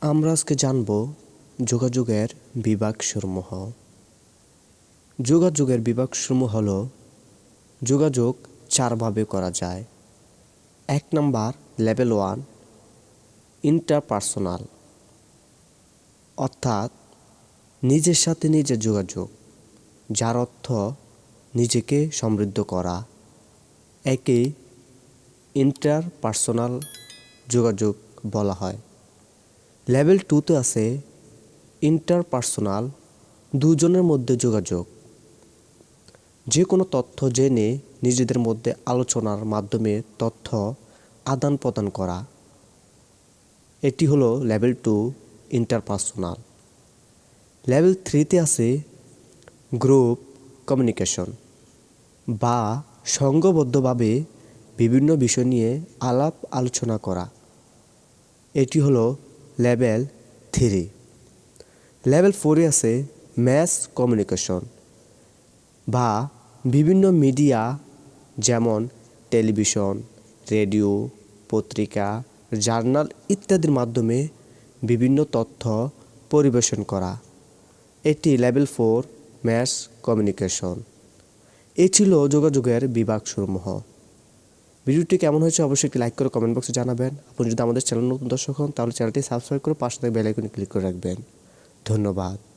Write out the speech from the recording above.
আমরা আজকে জানব যোগাযোগের বিভাগসমূহ। যোগাযোগের বিভাগসমূহ হল, যোগাযোগ চারভাবে করা যায়। এক নাম্বার, লেভেল ওয়ান, ইন্টারপার্সোনাল। অর্থাৎ, নিজের সাথে নিজের যোগাযোগ, যার অর্থ নিজেকে সমৃদ্ধ করা। একে ইন্টারপার্সোনাল যোগাযোগ বলা হয়। লেভেল টুতে আছে ইন্টারপার্সোনাল দুজনের মধ্যে যোগাযোগ। যে কোনো তথ্য জেনে নিজেদের মধ্যে আলোচনার মাধ্যমে তথ্য আদান প্রদান করা। এটি হলো লেভেল টু ইন্টারপার্সোনাল। লেভেল থ্রিতে আছে গ্রুপ কমিউনিকেশন বা সংঘবদ্ধভাবে বিভিন্ন বিষয় নিয়ে আলাপ আলোচনা করা। এটি হলো লেভেল থ্রি। লেভেল ফোরে আছে ম্যাস কমিউনিকেশন বা বিভিন্ন মিডিয়া যেমন টেলিভিশন, রেডিও, পত্রিকা, জার্নাল ইত্যাদির মাধ্যমে বিভিন্ন তথ্য পরিবেশন করা। এটি লেভেল ফোর ম্যাস কমিউনিকেশন এ ছিল যোগাযোগের বিভাগসমূহ। ভিডিওটি কেমন হয়েছে অবশ্যই একটি লাইক করে কমেন্ট বক্সে জানাবেন। আপনি যদি আমাদের চ্যানেল নতুন দর্শক হন, তাহলে চ্যানেলটি সাবস্ক্রাইব করে পাশে থেকে বেলাইকনে ক্লিক করে রাখবেন। ধন্যবাদ।